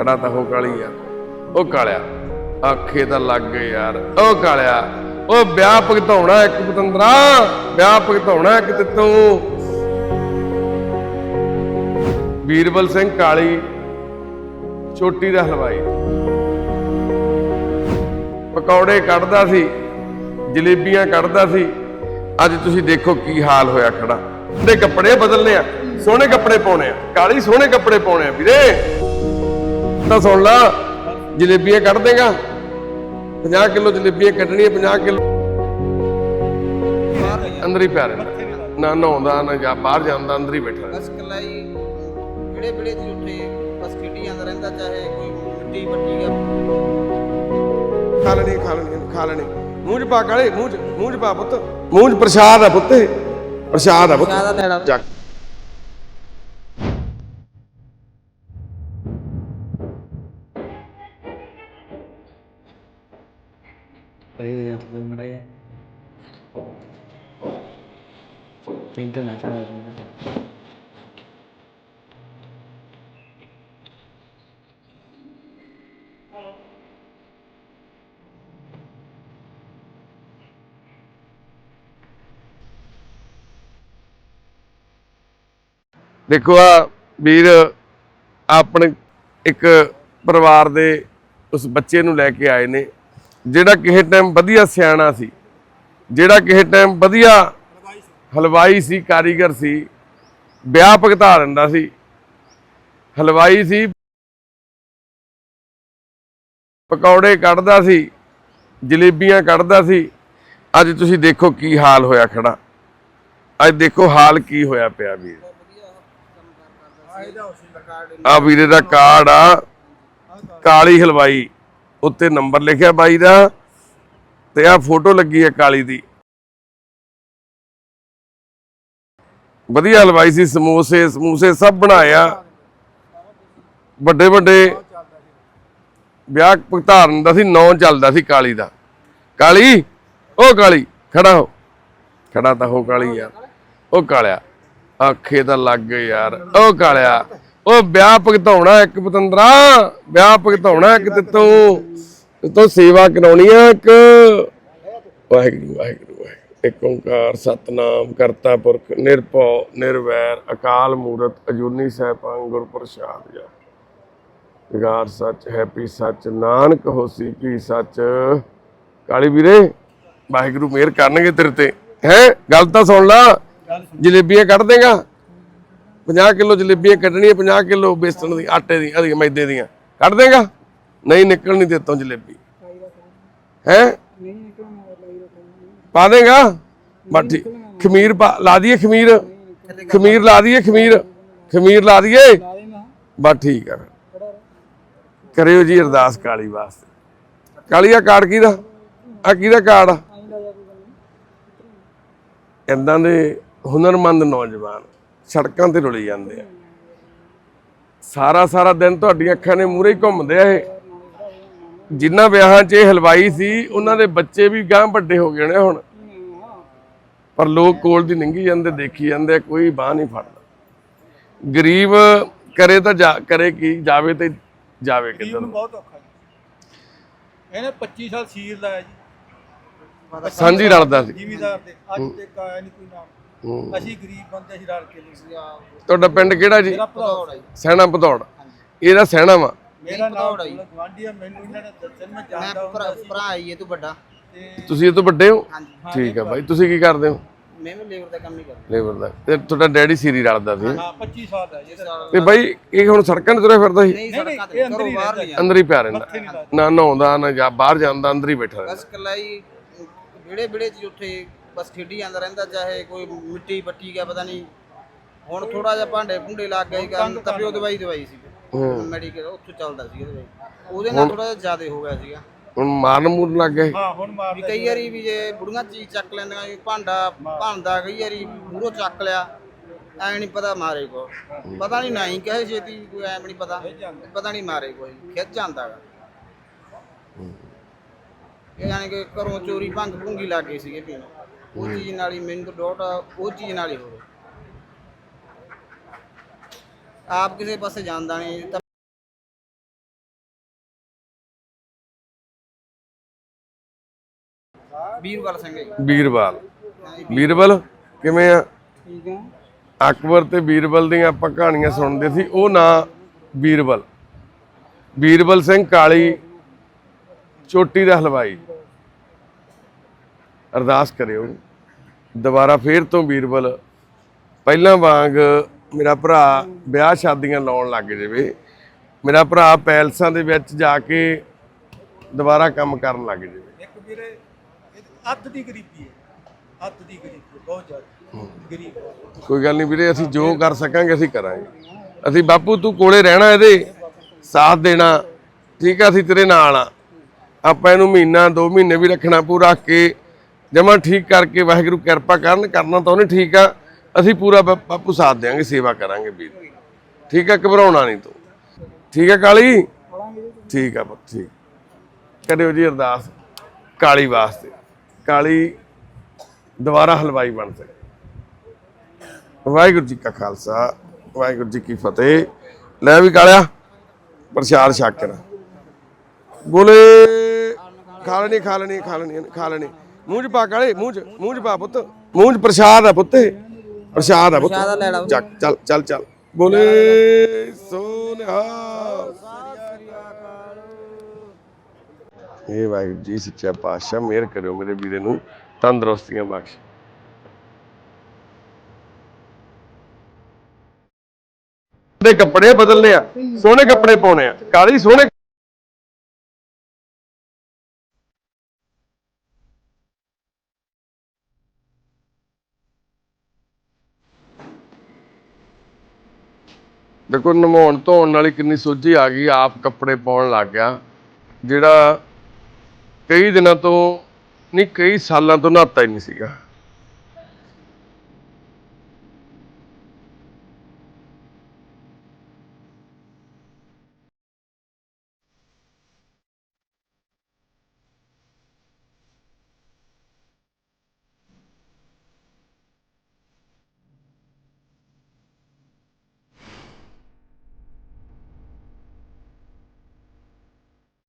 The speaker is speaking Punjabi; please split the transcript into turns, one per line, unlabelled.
ਖੜਾ ਤਾਂ ਹੋ ਕਾਲੀ ਯਾਰ ਉਹ ਕਾਲਿਆ। ਆਖੇ ਤਾਂ ਲੱਗ ਗਏ ਯਾਰ। ਉਹ ਕਾਲਿਆ। ਉਹ ਵਿਆਹ ਭਗਤਾਉਣਾ ਇੱਕ ਪਤੰਦਰਾ। ਵਿਆਹ ਭਗਤਾਉਣਾ ਇੱਕ ਤਿੱਤੋਂ। ਬੀਰਬਲ ਸਿੰਘ ਕਾਲੀ। ਛੋਟੀ ਦਾ ਹਲਵਾਈ। ਪਕੌੜੇ ਕੱਢਦਾ ਸੀ। ਜਲੇਬੀਆਂ ਕੱਢਦਾ ਸੀ। ਅੱਜ ਤੁਸੀਂ ਦੇਖੋ ਕੀ ਹਾਲ ਹੋਇਆ ਖੜਾ। ਦੇ ਕੱਪੜੇ ਬਦਲਨੇ ਆ। ਸੋਹਣੇ ਕੱਪੜੇ ਪਾਉਣੇ ਆ। ਕਾਲੀ ਸੋਹਣੇ ਕੱਪੜੇ ਪਾਉਣੇ ਆ ਵੀਰੇ। ਤਾਂ ਸੁਣ ਲਾ ਜਲੇਬੀਆਂ ਕੱਢ ਦੇਗਾ। 50 ਕਿਲੋ ਜਲੇਬੀਆਂ ਕੱਢਣੀਆਂ 50 ਕਿਲੋ। ਅੰਦਰ ਹੀ ਪਿਆ ਰਹਿੰਦਾ। ਨਾ ਨਹਾਉਂਦਾ ਨਾ ਜਾ ਬਾਹਰ ਜਾਂਦਾ ਅੰਦਰ ਹੀ ਬੈਠਾ।
ਬਸ ਕੱਲਾ ਹੀ ਜਿਹੜੇ ਬੜੇ ਦੀ ਉੱਥੇ ਬਸ ਖੇਡੀ ਜਾਂਦਾ ਰਹਿੰਦਾ ਚਾਹੇ ਕੋਈ ਮਿੱਟੀ ਪੱਟੀ ਗਿਆ
ਖਾ ਲੈਣੀ ਖਾ ਲੈਣੀ ਖਾ ਲੈਣੀ। ਮੂੰਹ ਚ ਪਾ ਕਾਲੇ ਮੂੰਹ ਚ ਮੂੰਹ ਚ ਪਾ ਪੁੱਤ। ਮੂੰਹ ਚ ਪ੍ਰਸ਼ਾਦ ਆ ਪੁੱਤ। ਪ੍ਰਸ਼ਾਦ ਆ ਪੁੱਤ।
ਜ਼ਿਆਦਾ ਲੈਣਾ।
ਚੱਕ। ਦੇਖੋ ਆ ਵੀਰ, ਆਪਣੇ ਇੱਕ ਪਰਿਵਾਰ ਦੇ ਉਸ ਬੱਚੇ ਨੂੰ ਲੈ ਕੇ ਆਏ ਨੇ। ਜਿਹੜਾ ਕਿਸੇ ਟਾਈਮ ਵਧੀਆ ਸਿਆਣਾ ਸੀ, ਜਿਹੜਾ ਕਿਸੇ ਟਾਈਮ ਵਧੀਆ ਹਲਵਾਈ ਸੀ, ਕਾਰੀਗਰ ਸੀ, ਵਿਆਹ ਭਗਤਾ ਦਿੰਦਾ ਸੀ। ਹਲਵਾਈ ਸੀ, ਪਕੌੜੇ ਕੱਢਦਾ ਸੀ, ਜਲੇਬੀਆਂ ਕੱਢਦਾ ਸੀ। ਅੱਜ ਤੁਸੀਂ ਦੇਖੋ ਕੀ ਹਾਲ ਹੋਇਆ ਖੜਾ। ਅੱਜ ਦੇਖੋ ਹਾਲ ਕੀ ਹੋਇਆ ਪਿਆ ਵੀਰ। ਆ ਵੀਰੇ ਦਾ ਕਾਰਡ ਆ, ਕਾਲੀ ਹਲਵਾਈ। ਉੱਤੇ ਨੰਬਰ ਲਿਖਿਆ ਬਾਈ ਦਾ ਤੇ ਆ ਫੋਟੋ ਲੱਗੀ ਹੈ ਕਾਲੀ ਦੀ। ਵਧੀਆ ਹਲਵਾਈ ਸੀ, ਸਮੋਸੇ, ਸਮੂਸੇ ਸਭ ਬਣਾਇਆ ਵੱਡੇ ਵੱਡੇ ਵਿਆਹ ਭੁਗਤਾਨ ਦਾ ਸੀ, ਨੌ ਚੱਲਦਾ ਸੀ ਕਾਲੀ ਦਾ। ਕਾਲੀ ਉਹ ਕਾਲੀ, ਖੜਾ ਹੋ। ਖੜਾ ਤਾਂ ਹੋ ਕਾਲੀ ਯਾਰ ਉਹ ਕਾਲਿਆ, ਆਖੇ ਤਾਂ ਲੱਗ ਗਏ ਯਾਰ ਉਹ ਕਾਲਿਆ ਉਹ ਵਿਆਹ ਭਗਤਾਉਣਾ ਇੱਕ ਪਤੰਦਰਾ, ਵਿਆਹ ਭਗਤਾਉਣਾ ਇੱਕ ਤਿੱਤੋਂ। ਤੋਂ ਸੇਵਾ ਕਰਾਉਣੀ ਆ ਇੱਕ। ਵਾਹਿਗੁਰੂ ਵਾਹਿਗੁਰੂ ਵਾਹਿਗੁਰੂ। ਇੱਕ ਓੰਕਾਰ, ਸਤਨਾਮ, ਕਰਤਾ ਪੁਰਖ, ਨਿਰਭਉ, ਨਿਰਵੈਰ, ਅਕਾਲ ਮੂਰਤ, ਅਜੂਨੀ ਸਹਿਬਾਂ ਗੁਰ ਪ੍ਰਸਾਦ ਜਾ ਵਿਗਾਰ ਸੱਚ ਹੈਪੀ ਸੱਚ, ਨਾਨਕ ਹੋਸੀ ਕੀ ਸੱਚ। ਕਾਲੀ ਵੀਰੇ, ਵਾਹਿਗੁਰੂ ਮਿਹਰ ਕਰਨਗੇ ਤੇਰੇ ਤੇ। ਹੈ? ਗੱਲ ਤਾਂ ਸੁਣ ਲਾ। ਜਲੇਬੀਆਂ ਕੱਢ ਦੇਗਾ। 50 ਕਿਲੋ ਜਲੇਬੀਆਂ ਕੱਢਣੀਆਂ 50 ਕਿਲੋ ਬੇਸਣ ਦੀ ਆਟੇ ਦੀ ਅਧੀ ਮੈਦੇ ਦੀਆਂ। ਕੱਢ ਦੇਗਾ। ਨਹੀਂ ਨਿਕਲਣੀ ਤੇਤੋਂ ਜਲੇਬੀ। ਹੈ? ਪਾ ਦੇਗਾ? ਬਸ ਖਮੀਰ ਪਾ, ਲਾ ਦਈਏ ਖਮੀਰ। ਖਮੀਰ ਲਾ ਦਈਏ ਖਮੀਰ। ਖਮੀਰ ਲਾ ਦਈਏ। ਬਸ ਠੀਕ ਆ ਕਰਿਓ ਜੀ ਅਰਦਾਸ ਕਾਲੀ ਵਾਸਤੇ ਕਾਲੀ ਆ ਕਾਰਡ ਕਿਹਦਾ? ਆ ਕਿਹਦਾ ਕਾਰਡ? ਆ ਇਦਾਂ ਦੇ ਹੁਨਰਮੰਦ ਨੌਜਵਾਨ ਸੜਕਾਂ ਤੇ ਰੁਲੀ ਜਾਂਦੇ ਆ। ਸਾਰਾ ਸਾਰਾ ਦਿਨ ਤੁਹਾਡੀਆਂ ਅੱਖਾਂ ਨੇ ਮੂਹਰੇ ਹੀ ਘੁੰਮਦੇ ਆ ਇਹ। ਜਿਨ੍ਹਾਂ ਵਿਆਹਾਂ 'ਚ ਇਹ ਹਲਵਾਈ ਸੀ ਉਹਨਾਂ ਦੇ ਬੱਚੇ ਵੀ ਗਾਂ ਵੱਡੇ ਹੋ ਗਏ ਨੇ ਹੁਣ। ਪਰ ਲੋਕ ਕੋਲ ਦੀ ਲੰਘੀ ਜਾਂਦੇ ਦੇਖੀ ਜਾਂਦੇ ਕੋਈ ਬਾਹ ਨਹੀਂ ਫੜਦਾ। ਗਰੀਬ ਕਰੇ ਤਾਂ ਜਾ ਕਰੇ ਕੀ ਜਾਵੇ ਤੇ ਜਾਵੇ ਕਿੱਧਰ
ਬਹੁਤ ਔਖਾ ਜੀ। ਇਹਨੇ 25 ਸਾਲ ਸੀਰ ਲਾਇਆ ਜੀ।
ਸਾਂਝੀ ਰਲਦਾ ਸੀ।
ਜ਼ਿਮੀਦਾਰ ਦੇ ਅੱਜ ਤੱਕ ਆਇਆ ਨਹੀਂ ਕੋਈ ਨਾਮ। ਅਸੀਂ ਗਰੀਬ ਬੰਦੇ ਅਸੀਂ ਰਲ ਕੇ ਲਈ
ਤੁਹਾਡਾ ਪਿੰਡ ਕਿਹੜਾ ਜੀ? ਸੈਣਾ ਪਧੌੜ ਇਹਦਾ ਸੈਣਾ ਵਾ।
ਮੇਰਾ ਨਾਮ
ਭਦੌੜ ਆ ਜੀ।
ਗਵਾਂਢੀ ਆ ਮੈਨੂੰ ਇਹਨਾਂ ਨੇ ਦੱਸਣ ਮੈਂ
ਮੈਂ
ਜਾਣਦਾ
ਭਰਾ
ਹੁੰਦਾ ਸੀ।
ਭਰਾ ਆਈ ਹੈ ਤੂੰ ਵੱਡਾ।
ਤੇ
ਤੁਸੀਂ ਇਹ ਤੋਂ ਵੱਡੇ ਹੋ?
ਹਾਂਜੀ।
ਠੀਕ ਆ ਬਾਈ ਤੁਸੀਂ ਕੀ ਕਰਦੇ ਹੋ?
ਮੈਂ ਵੀ ਲੇਬਰ ਦਾ ਕੰਮ ਹੀ ਕਰਦਾ।
ਲੇਬਰ ਦਾ। ਤੇ ਤੁਹਾਡਾ ਡੈਡੀ ਸੀਰੀ ਰਲਦਾ ਸੀ।
ਹਾਂ 25 ਸਾਲ ਦਾ ਜੀ। ਇਹਦਾ।
ਤੇ ਬਾਈ ਇਹ ਹੁਣ ਸੜਕਾਂ ਤੇ ਤੁਰਿਆ ਫਿਰਦਾ ਸੀ?
ਨਹੀਂ
ਨਹੀਂ,
ਸੜਕਾਂ
ਇਹ
ਤੇ
ਅੰਦਰ
ਘਰੋਂ
ਹੀ
ਬਾਹਰ
ਰਹਿੰਦਾ
ਨਹੀਂ ਜਾਂਦਾ
ਅੰਦਰ ਹੀ ਪਿਆ ਰਹਿੰਦਾ।
ਮੱਥੇ ਨਹੀਂ ਲੱਗਦਾ
ਨਾ ਨਹਾਉਂਦਾ ਨਾ ਜਾ ਬਾਹਰ ਜਾਂਦਾ ਅੰਦਰ ਹੀ ਬੈਠਾ ਰਹਿੰਦਾ।
ਬਸ ਕੱਲਾ ਹੀ ਜਿਹੜੇ ਬੜੇ ਚ ਉੱਥੇ ਬਸ ਖੇਡੀ ਜਾਂਦਾ ਰਹਿੰਦਾ ਚਾਹੇ ਕੋਈ ਮਿੱਟੀ ਪੱਟੀ ਗਿਆ ਪਤਾ ਨਹੀਂ। ਹੁਣ ਥੋੜਾ ਜਿਹਾ ਭਾਂਡੇ ਭੁੰਡੇ ਲੱਗ ਗਏ ਕਰਨ ਤਪਿਓ ਦਵਾਈ ਦਵਾਈ ਸੀ। ਮੈਡੀਕਲ ਉੱਥੋਂ ਚੱਲਦਾ ਸੀ ਦਵਾਈ ਉਹਦੇ ਨਾਲ ਥੋੜਾ ਜਿਹਾ ਜ਼ਿਆਦਾ ਹੋ ਗਿਆ ਸੀਗਾ।
ਹੁਣ ਮਾਰਨ ਮੂਰਨ ਲੱਗ ਗਏ।
ਹਾਂ ਹੁਣ
ਵੀ
ਮਾਰਦਾ
ਕਈ ਵਾਰੀ ਵੀ ਜੇ ਬੁੜੀਆਂ ਚੀਜ਼ ਚੱਕ ਲੈਂਦੀਆਂ ਵੀ ਭਾਂਡਾ ਭਾਂਦਾ ਕਈ ਵਾਰੀ ਮੂਹਰੋਂ ਚੱਕ ਲਿਆ ਐ ਨਹੀਂ ਪਤਾ ਮਾਰੇ ਕੋ। ਪਤਾ ਨਹੀਂ ਨਹੀਂ ਕਹੇ ਛੇਤੀ ਕੋਈ ਐ ਨਹੀਂ ਪਤਾ। ਪਤਾ ਨਹੀਂ ਮਾਰੇ ਕੋਈ ਖਿੱਚ ਜਾਂਦਾ ਗਾ। ਇਹ ਯਾਨੀ ਕਿ ਘਰੋਂ ਚੋਰੀ ਭੰਗ ਭੁੰਗੀ ਲੱਗ ਗਈ ਸੀਗੇ ਪੀਣ। ਉਹ ਚੀਜ਼ ਨਾਲ ਹੀ ਮੈਨੂੰ ਤਾਂ ਡੋਟ ਉਹ ਚੀਜ਼ ਨਾਲ ਹੀ ਹੋ ਗਿਆ ਆਪ ਕਿਸੇ ਪਾਸੇ ਜਾਂਦਾ ਨਹੀਂ ਵੀਰਵਾਲ ਸਿੰਘ ਜੀ।
ਬੀਰਬਲ ਕਿਵੇਂ ਆ?
ਠੀਕ ਹੈ।
ਅਕਬਰ ਤੇ ਬੀਰਬਲ ਦੀਆਂ ਆਪਾਂ ਕਹਾਣੀਆਂ ਸੁਣਦੇ ਸੀ ਉਹ ਨਾਂ ਬੀਰਬਲ। ਬੀਰਬਲ ਸਿੰਘ ਕਾਲੀ ਚੋਟੀ ਦਾ ਹਲਵਾਈ। ਅਰਦਾਸ ਕਰਿਓ ਦੁਬਾਰਾ ਫੇਰ ਤੋਂ ਬੀਰਬਲ ਪਹਿਲਾਂ ਵਾਂਗ ਮੇਰਾ ਭਰਾ ਵਿਆਹ ਸ਼ਾਦੀਆਂ ਲਾਉਣ ਲੱਗ ਜਾਵੇ। ਮੇਰਾ ਭਰਾ ਪੈਲਸਾਂ ਦੇ ਵਿੱਚ ਜਾ ਕੇ ਦੁਬਾਰਾ ਕੰਮ ਕਰਨ ਲੱਗ ਜਾਵੇ।
ਇੱਕ ਵੀਰੇ ਅੱਧ ਦੀ ਗਰੀਬੀ ਹੈ। ਅੱਧ ਦੀ ਗਰੀਬੀ ਬਹੁਤ ਜ਼ਿਆਦਾ। ਗਰੀਬ।
ਕੋਈ ਗੱਲ ਨਹੀਂ ਵੀਰੇ ਅਸੀਂ ਜੋ ਕਰ ਸਕਾਂਗੇ ਅਸੀਂ ਕਰਾਂਗੇ। ਅਸੀਂ ਬਾਪੂ ਤੂੰ ਕੋਲੇ ਰਹਿਣਾ ਇਹਦੇ ਸਾਥ ਦੇਣਾ ਠੀਕ ਆ ਅਸੀਂ ਤੇਰੇ ਨਾਲ ਆ। ਆਪਾਂ ਇਹਨੂੰ ਮਹੀਨਾ ਦੋ ਮਹੀਨੇ ਵੀ ਰੱਖਣਾ ਪੂਰਾ ਰੱਖ ਕੇ ਜਮਾ ਠੀਕ ਕਰਕੇ ਵਾਹਿਗੁਰੂ ਕਿਰਪਾ ਕਰਨ ਕਰਨਾ ਤਾਂ ਉਹਨੇ ਠੀਕ ਆ। ਅਸੀਂ ਪੂਰਾ ਬਾਪੂ ਸਾਥ ਦੇਾਂਗੇ ਸੇਵਾ ਕਰਾਂਗੇ ਵੀਰ। ਠੀਕ ਹੈ, ਘਬਰਾਉਣਾ ਨਹੀਂ ਤੂੰ। ਠੀਕ ਹੈ, ਕਾਲੀ? ਠੀਕ ਆ ਪੁੱਤ, ਠੀਕ। ਕਰਿਓ ਜੀ ਅਰਦਾਸ ਕਾਲੀ ਵਾਸਤੇ। ਕਾਲੀ ਦੁਬਾਰਾ ਹਲਵਾਈ ਬਣ ਸਕੇ। ਵਾਹਿਗੁਰੂ ਜੀ ਕਾ ਖਾਲਸਾ, ਵਾਹਿਗੁਰੂ ਜੀ ਕੀ ਫਤਿਹ। ਲੈ ਵੀ ਕਾਲਿਆ, ਪ੍ਰਸ਼ਾਦ ਛਕ ਕਰ ਬੋਲੇ, ਖਾ ਲੈਣੀ ਖਾ ਲੈਣੀ ਖਾ ਲੈਣੀ ਖਾ ਲੈਣੀ। ਮੂੰਹ ਚ ਪਾ ਕਾਲੇ, ਮੂੰਹ ਚ ਮੂੰਹ ਚ ਪਾ ਪੁੱਤ। ਮੂੰਹ ਚ ਪ੍ਰਸ਼ਾਦ ਆ ਪੁੱਤੇ। ਪ੍ਰਸ਼ਾਦ ਆ
ਲੈ ਲਾ।
ਚੱਕ ਚੱਲ ਚੱਲ ਚੱਲ। ਬੋਲੇ ਸੋਨਿਹਾ ਇਹ ਵਾਹਿਗੁਰੂ ਜੀ ਸੱਚਾ ਪਾਤਸ਼ਾਹ ਮਿਹਰ ਕਰਿਓ ਮੇਰੇ ਵੀਰੇ ਨੂੰ। ਤੰਦਰੁਸਤੀਆਂ ਬਖਸ਼। ਦੇ ਕੱਪੜੇ ਬਦਲਨੇ ਆ ਸੋਹਣੇ ਕੱਪੜੇ ਪਾਉਣੇ ਆ। ਕਾਲੀ ਸੋਹਣੇ ਦੇਖੋ, ਨਮਾਉਣ, ਧੋਣ ਵਾਲੀ ਕਿੰਨੀ ਸੋਝੀ ਆ ਗਈ, ਆਪ ਕੱਪੜੇ ਪਾਉਣ ਲੱਗ ਗਿਆ। ਜਿਹੜਾ ਕਈ ਦਿਨਾਂ ਤੋਂ, ਨਹੀਂ, ਕਈ ਸਾਲਾਂ ਤੋਂ ਨਹਾਤਾ ਹੀ ਨਹੀਂ ਸੀਗਾ।